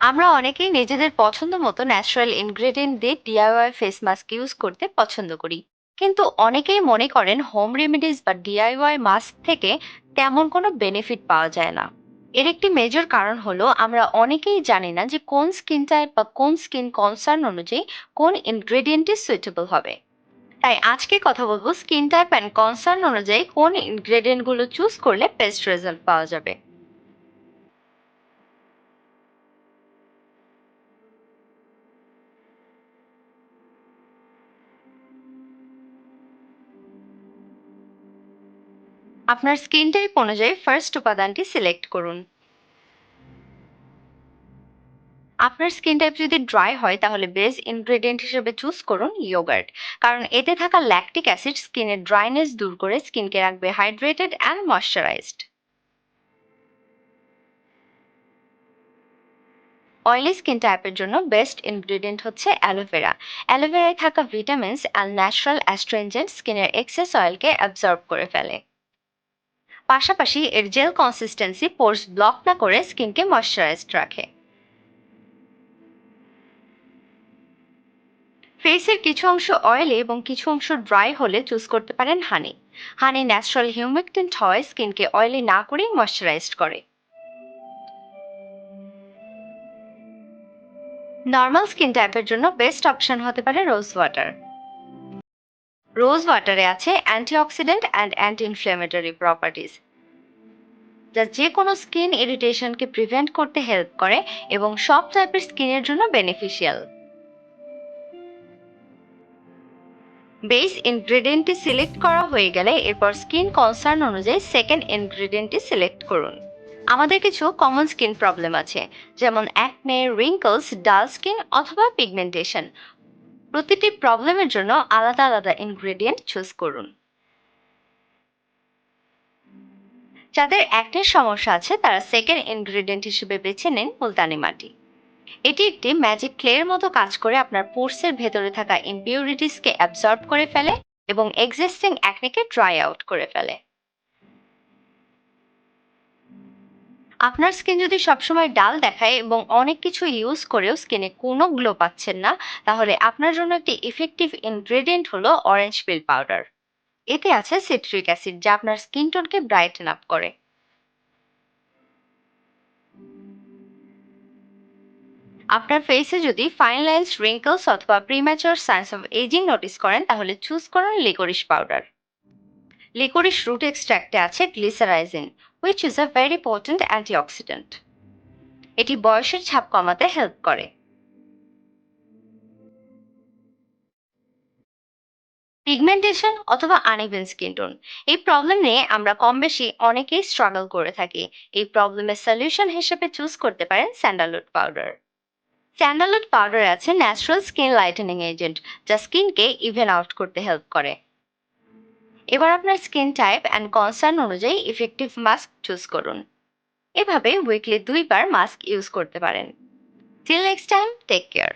আমরা অনেকেই নিজেদের পছন্দ মতো ন্যাচারাল ইনগ্রেডিয়েন্ট দিয়ে ডিআইওয়াই ফেস মাস্ক ইউজ করতে পছন্দ করি। কিন্তু অনেকেই মনে করেন হোম রেমেডিজ বা ডিআইওয়াই মাস্ক থেকে তেমন কোনো বেনিফিট পাওয়া যায় না। এর একটি মেজর কারণ হলো আমরা অনেকেই জানি না যে কোন স্কিন টাইপ বা কোন স্কিন কনসার্ন অনুযায়ী কোন ইনগ্রেডিয়েন্টটি সুইটেবল হবে। তাই আজকে কথা বলব স্কিন টাইপ অ্যান্ড কনসার্ন অনুযায়ী কোন ইনগ্রেডিয়েন্টগুলো চুজ করলে বেস্ট রেজাল্ট পাওয়া যাবে। আপনার স্কিন টাইপ অনুযায়ী ফার্স্ট উপাদানটি সিলেক্ট করুন। আপনার স্কিন টাইপ যদি ড্রাই হয়, তাহলে বেস ইনগ্রেডিয়েন্ট হিসেবে চুজ করুন ইয়োগার্ট কারণ এতে থাকা ল্যাকটিক অ্যাসিড স্কিনের ড্রাইনেস দূর করে স্কিনকে রাখবে hydrated and moisturised oily skin টাইপের জন্য বেস্ট ইনগ্রেডিয়েন্ট হচ্ছে অ্যালোভেরা অ্যালোভেরায় থাকা ভিটামিনস অ্যান্ড ন্যাচারাল অ্যাস্ট্রেনজেন্ট স্কিনের এক্সেস অয়েলকে অ্যাবজর্ব করে ফেলে। পাশাপাশি এর জেল কনসিস্টেন্সি পোর্স ব্লক না করে স্কিনকে ময়শ্চারাইজড রাখে। ফেসের কিছু অংশ অয়েলি এবং কিছু অংশ ড্রাই হলে চুজ করতে পারেন হানি হানি ন্যাচারাল হিউমিকটেন্ট হয় স্কিনকে অয়েলি না করেই ময়শ্চারাইজড করে। নর্মাল স্কিন টাইপের জন্য বেস্ট অপশন হতে পারে রোজ ওয়াটার রোজ ওয়াটারে আছে antioxidant and anti inflammatory properties যা যে কোনো স্কিন ইরিটেশনকে প্রিভেন্ট করতে হেল্প করে এবং সব টাইপের স্কিনের জন্য বেনিফিশিয়াল বেস ইনগ্রেডিয়েন্টটি সিলেক্ট করা হয়ে গেলে এরপর স্কিন কনসার্ন অনুযায়ী সেকেন্ড ইনগ্রেডিয়েন্টটি সিলেক্ট করুন। আমাদের কিছু কমন স্কিন প্রবলেম আছে, যেমন অ্যাকনে রিঙ্কলস ডাল স্কিন অথবা পিগমেন্টেশন প্রতিটি প্রবলেমের জন্য আলাদা আলাদা ইনগ্রেডিয়েন্ট চুজ করুন। যাদের অ্যাকনের সমস্যা আছে, তারা সেকেন্ড ইনগ্রেডিয়েন্ট হিসেবে বেছে নিন মুলতানি মাটি। এটি একটি ম্যাজিক ক্লের মতো কাজ করে আপনার পোর্সের ভেতরে থাকা ইম্পিউরিটিসকে অ্যাবজর্ব করে ফেলে এবং এক্সিস্টিং অ্যাকনেকে ড্রাই আউট করে ফেলে। আপনার স্কিন যদি সবসময় ডাল দেখায় এবং অনেক কিছু ইউজ করেও স্কিনে কোনো গ্লো পাচ্ছেন না, তাহলে আপনার জন্য একটি ইফেক্টিভ ইনগ্রেডিয়েন্ট হলো অরেঞ্জ পিল পাউডার এতে আছে সিট্রিক অ্যাসিড যা আপনার স্কিন টোনকে ব্রাইটেন আপ করে। আপনার ফেসে যদি ফাইন রিঙ্কলস অথবা premature signs of ageing notice করেন, তাহলে চুজ করুন লিকোরিশ পাউডার লিকোরিশ রুট এক্সট্র্যাক্টে আছে glycyrrhizin which is a very potent antioxidant এটি বয়সের ছাপ কমাতে হেল্প করে। পিগমেন্টেশন অথবা আনইভেন স্কিন টোন এই প্রবলেম নিয়ে আমরা কম বেশি অনেকেই স্ট্রাগল করে থাকি। এই প্রবলেমের সলিউশন হিসেবে চুজ করতে পারেন স্যান্ডালউড পাউডার স্যান্ডালউড পাউডার আছে ন্যাচারাল স্কিন লাইটেনিং এজেন্ট যা স্কিনকে ইভেন আউট করতে হেল্প করে। এবার আপনার স্কিন টাইপ অ্যান্ড কনসার্ন অনুযায়ী ইফেক্টিভ মাস্ক চুজ করুন। এভাবে উইকলি দুইবার মাস্ক ইউজ করতে পারেন। Till next time take care